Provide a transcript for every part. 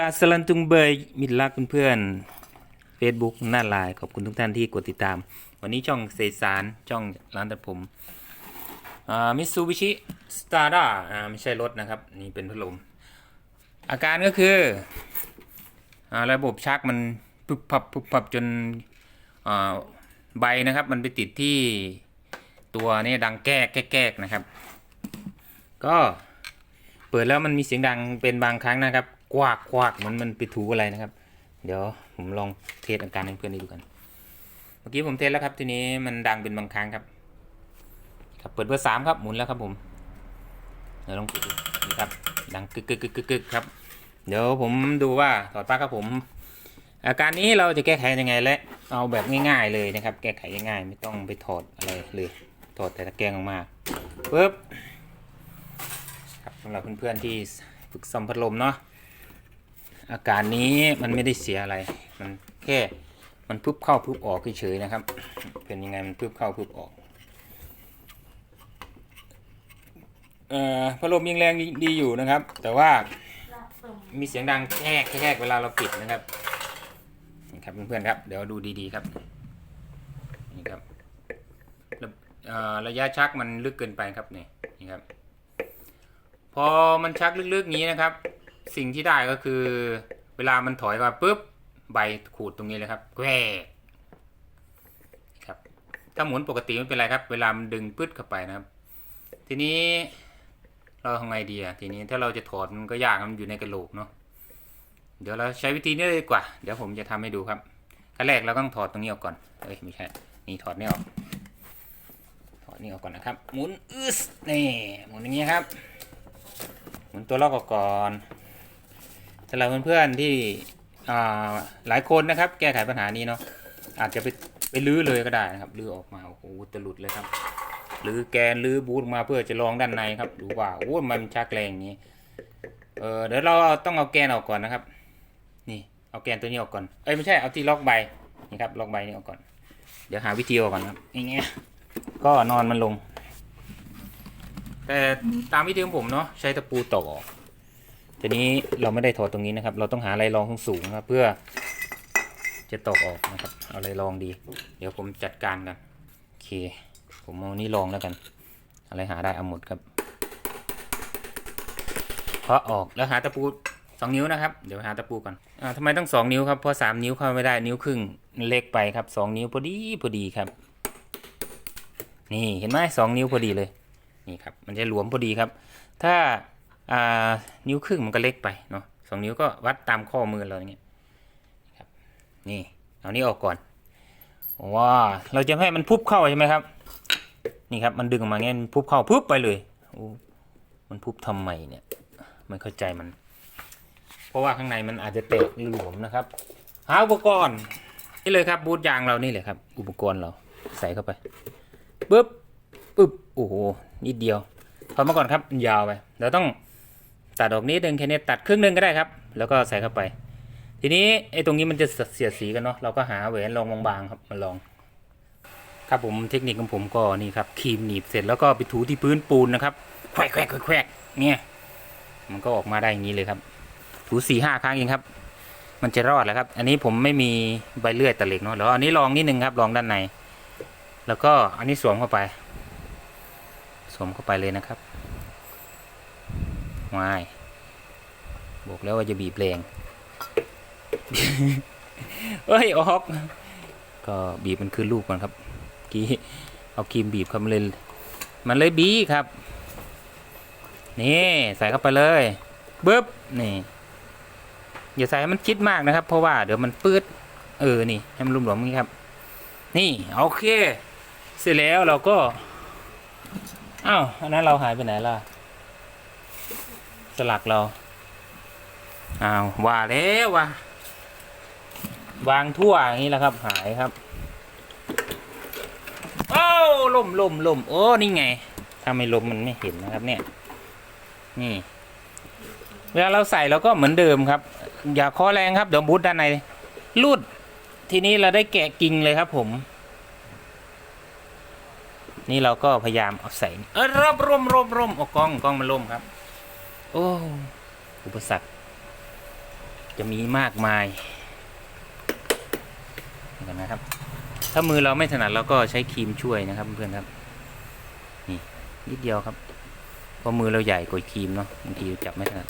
กาสลันตุงเบยมิตรรักเพื่อนๆ Facebook หน้าไลน์ขอบคุณทุกท่านที่กดติดตาม วันนี้ช่องเซสารช่องร้านตัดผมมิตซูบิชิสตาร์ด้าไม่ใช่รถนะครับ นี่เป็นพัดลม อาการก็คืออระบบชักมันปุบปับปุบปับจนใบนะครับ มันไปติดที่ตัวนี่ดังแก้แก้แก้นะครับ ก็เปิดแล้วมันมีเสียงดังเป็นบางครั้งนะครับ กวากกวากมันมันไปถูอะไรนะครับ เดี๋ยวผมลองเทสอาการให้เพื่อนได้ดูกัน เมื่อกี้ผมเทสแล้วครับ ทีนี้มันดังเป็นบางครั้งครับ ครับเปิดเบอร์สามครับหมุนแล้วครับผม เดี๋ยวลองปิดดูนี่ครับ ดังกึกกึกกึกกึกครับ เดี๋ยวผมดูว่าถอดปลั๊กครับผม อาการนี้เราจะแก้ไขยังไงและเอาแบบง่าย ๆเลยนะครับ แก้ไขง่ายๆไม่ต้องไปถอดอะไรเลยถอดแต่ตะแกรงออกมาปึ๊บครับสำหรับเพื่อนๆที่ฝึกซ่อมพัดลมเนาะ อาการนี้มันไม่ได้เสียอะไร มันแค่มันพึบเข้าพึบออกเฉยๆนะครับ เป็นยังไงมันพึบเข้าพึบออกเอ่อพัดลมยังแรงดีอยู่นะครับ แต่ว่ามีเสียงดังแค่แค่เวลาเราปิดนะครับนี่ครับเพื่อนๆครับ เดี๋ยวดูดีๆครับนี่ครับเอ่อระยะชักมันลึกเกินไปครับนี่นี่ครับ พอมันชักลึกๆนี้นะครับ สิ่งที่ได้ก็คือ เวลามันถอยมาปุ๊บใบขูดตรงนี้เลยครับแกวกครับ ถ้าหมุนปกติไม่เป็นไรครับ เวลามันดึงปึ๊ดเข้าไปนะครับ ทีนี้เราทำไงดีอะทีนี้ถ้าเราจะถอดมันก็ยากมันอยู่ในกระโหลกเนาะเดี๋ยวเราใช้วิธีนี้เลยดีกว่า เดี๋ยวผมจะทำให้ดูครับขั้นแรกเราต้องถอดตรงนี้ออกก่อนเอ้ยไม่ใช่นี่ถอดนี่ออกถอดนี่ออกก่อนนะครับ หมุนอึสนี่หมุนอย่างนี้ครับ หมุนตัวล็อกออกก่อนำหรับเพื่อนๆที่หลายคนนะครับ แก้ไขปัญหานี้เนาะอาจจะไปไปลื้อเลยก็ได้นะครับลื้อออกมาโอ้โหจะหลุดเลยครับหรือแกนหรือบูทมาเพื่อจะลองด้านในครับดูว่าโอ้มันชักแรงอย่างนี้เออเดี๋ยวเราต้องเอาแกนออกก่อนนะครับ นี่เอาแกนตัวนี้ออกก่อนเอ้ยไม่ใช่เอาที่ล็อกใบนี่ครับล็อกใบนี้ออกก่อน เดี๋ยวหาวิธีออกก่อนครับอย่างเงี้ยก็นอนมันลง แต่ตามวิธีของผมเนาะใช้ตะปูตอกออก ทีนี้เราไม่ได้ถอดตรงนี้นะครับ เราต้องหาอะไรรองสูงๆครับเพื่อจะตอกออกนะครับ เอาอะไรรองดี เดี๋ยวผมจัดการกันโอเค ผมเอานี่ลองแล้วกัน อะไรหาได้เอาหมดครับเพราะออกแล้วหาตะปูสองนิ้วนะครับ เดี๋ยวหาตะปูก่อนอ่าทำไมต้องสองนิ้วครับ เพราะสามนิ้วเข้าไม่ได้นิ้วครึ่งเล็กไปครับสองนิ้วพอดีพอดีครับ นี่เห็นไหมสองนิ้วพอดีเลย นี่ครับ มันจะหลวมพอดีครับ ถ้า นิ้วครึ่งมันก็เล็กไปเนาะสองนิ้วก็วัดตามข้อมือเราอย่างเงี้ยครับนี่เอานี้ออกก่อนว้าเราจะให้มันพุบเข้าใช่ไหมครับ นี่ครับมันดึงออกมาเงี้ยมันพุบเข้าพุบไปเลยโอ้มันพุบทำไมเนี่ยไม่เข้าใจมัน เพราะว่าข้างในมันอาจจะแตกหลวมนะครับหาอุปกรณ์นี่เลยครับบูทยางเรานี่เลยครับ อุปกรณ์เราใส่เข้าไปปึ๊บปึ๊บโอ้โหนิดเดียวถอดมาก่อนครับมันยาวไปเราต้อง ตัดออกนิดนึงแค่นี้ตัดครึ่งหนึงก็ได้ครับ แล้วก็ใส่เข้าไป ทีนี้ไอ้ตรงนี้มันจะเสียดสีกันเนาะเราก็หาแหวนรองบางๆครับมาลอง ครับผมเทคนิคของผมก็นี่ครับครีมหนีบเสร็จแล้วก็ไปถูที่พื้นปูนนะครับแควกแควกแควกแควกเนี่ยมันก็ออกมาได้อย่างนี้เลยครับ ถูสี่ห้าครั้งเองครับ มันจะรอดแหล้วครับ อันนี้ผมไม่มีใบเลื่อยตะเหล็กเนาะแล้วอันนี้ลองนิดนึงครับลองด้านใน แล้วก็อันนี้สวมเข้าไป สวมเข้าไปเลยนะครับ วายบอกแล้วว่าจะบีบแรงเอ้ย ออก ก็บีบมันคือลูกก่อนครับกี้เอาครีมบีบครับมันเลย มันเลยบีครับ นี่ ใส่เข้าไปเลยบึ๊บนี่ อย่าใส่ให้มันชิดมากนะครับ เพราะว่าเดี๋ยวมันปืดเออ นี่ ให้มันรวมๆอย่างนี้ครับ นี่ โอเค เสร็จแล้วเราก็ อ้าว อันนั้นเราหายไปไหนล่ะ สลักเราอ้าวว่าแล้วว่ะวางทั่วอย่างนี้แหละครับ หายครับโอ้ล่มล่มล่มโอ้นี่ไง ถ้าไม่ล้มมันไม่เห็นนะครับ เนี่ย นี่ เวลาเราใส่เราก็เหมือนเดิมครับ อย่าเคอแรงครับเดี๋ยวบูทด้านในรูดทีนี้เราได้แกะกิ่งเลยครับ ผม นี่เราก็พยายามเอาใส่เออร่มร่มร่มร่มเอากล้องกล้องมันร่มครับ อ้ อุปสรรค จะมีมากมายเห็นไหมครับ ถ้ามือเราไม่ถนัดเราก็ใช้ครีมช่วยนะครับเพื่อนครับ นี่นิดเดียวครับเพราะมือเราใหญ่กว่าครีมเนาะบางทีจับไม่ถนัด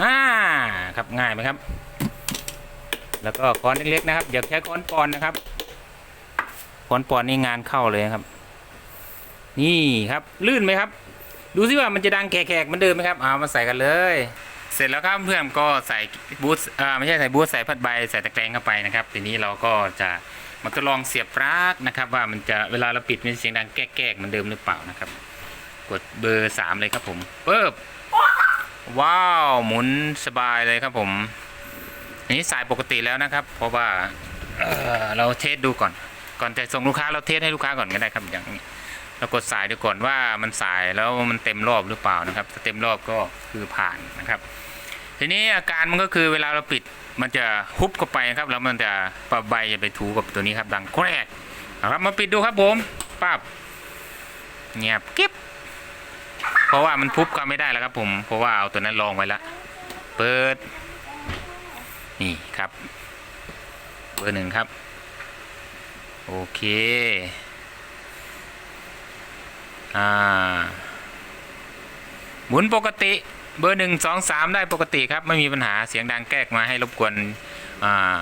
อ่าครับง่ายไหมครับ แล้วก็ค้อนเล็กๆนะครับอย่าใช้ค้อนปอนนะครับค้อนปอนนี่งานเข้าเลยนะครับ นี่ครับลื่นไหมครับ ดูซิว่ามันจะดังแขกๆเหมันเดิมไหมครับเอามาใส่กันเลย เสร็จแล้วครับเพื่อนก็ใส่บูทอ่าไม่ใช่ใส่บูทใส่พัดใบใส่ตะแกรงเข้าไปนะครับทีนี้เราก็จะมาทดลองเสียบปลั๊กนะครับ ว่ามันจะเวลาเราปิดมันเสียงดังแก๊กๆเหมือนเดิมหรือเปล่านะครับ กดเบอร์สามเลยครับผมปึ๊บว้าวหมุนสบายเลยครับผมอันนี้สายปกติแล้วนะครับ เพราะว่าเเราเทสดูก่อน ก่อนจะส่งลูกค้าเราเทสให้ลูกค้าก่อนก็ได้ครับอย่างนี้ เรากดสายดูก่อนว่ามันสายแล้วมันเต็มรอบหรือเปล่านะครับถ้าเต็มรอบก็คือผ่านนะครับ ทีนี้อาการมันก็คือเวลาเราปิดมันจะฮุบเข้าไปนะครับแล้วมันจะปะใบจะไปถูกับตัวนี้ครับดังแกรกนะครับมาปิดดูครับผมปั๊บเงียบกิ๊บเพราะว่ามันพุบก็ไม่ได้แล้วครับผม เพราะว่าเอาตัวนั้นลองไว้แล้วเปิด นี่ครับ เบอร์หนึ่งครับ โอเค อ่าหมุนปกติเบอร์หนึ่งสองสามได้ปกติครับ ไม่มีปัญหาเสียงดังแก๊กมาให้รบกวนอ่า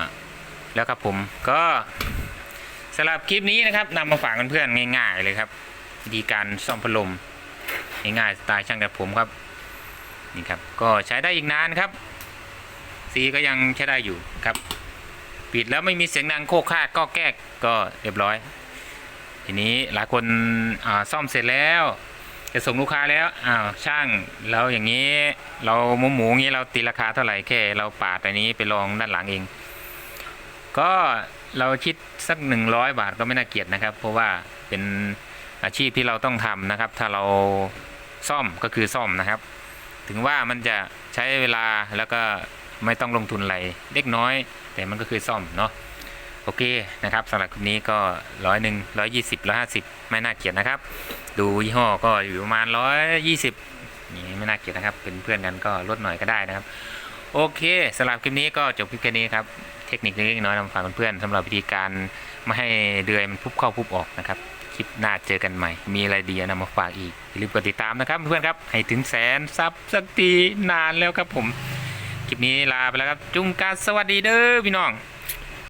แล้วครับผมก็สำหรับคลิปนี้นะครับนำมาฝากเพื่อนๆง่าย ๆ เลยครับวิธีการซ่อมพัดลมง่ายๆสไตล์ช่างแต่ผมครับนี่ครับก็ใช้ได้อีกนานครับ สีก็ยังใช้ได้อยู่ครับ ปิดแล้วไม่มีเสียงดังโคกคากก็แก๊กก็เรียบร้อย ทีนี้หลายคนซ่อมเสร็จแล้ว จะส่งลูกค้าแล้วอ้าวช่างแล้วอย่างนี้เราหมูหมูอย่างนี้เราตีราคาเท่าไหร่แค่ เราปาดอันนี้ไปลองด้านหลังเอง ก็เราคิดสักหนึ่งร้อยบาทก็ไม่น่าเกลียดนะครับ เพราะว่าเป็นอาชีพที่เราต้องทำนะครับ ถ้าเราซ่อมก็คือซ่อมนะครับ ถึงว่ามันจะใช้เวลาแล้วก็ไม่ต้องลงทุนอะไรเล็กน้อย แต่มันก็คือซ่อมเนาะ โอเคนะครับสำหรับคลิปนี้ก็ร้อยหนึ่งร้อยยี่สิบร้อยห้าสิบไม่น่าเกลียดนะครับ ดูยี่ห้อก็อยู่ประมาณร้อยยี่สิบนี่ไม่น่าเกลียดนะครับ เป็นเพื่อนกันก็ลดหน่อยก็ได้นะครับ โอเคสำหรับคลิปนี้ก็จบคลิปแค่นี้ครับเทคนิคเล็กน้อยนำฝากเพื่อนๆสำหรับวิธีการไม่ให้เดือยมันพุบเข้าพุบออกนะครับคลิปหน้าเจอกันใหม่ มีอะไรดีนำมาฝากอีกอย่าลืมกดติดตามนะครับเพื่อนๆครับ ให้ถึงแสนซับสักทีนานแล้วครับผม คลิปนี้ลาไปแล้วครับ จุงการสวัสดีเด้อพี่น้อง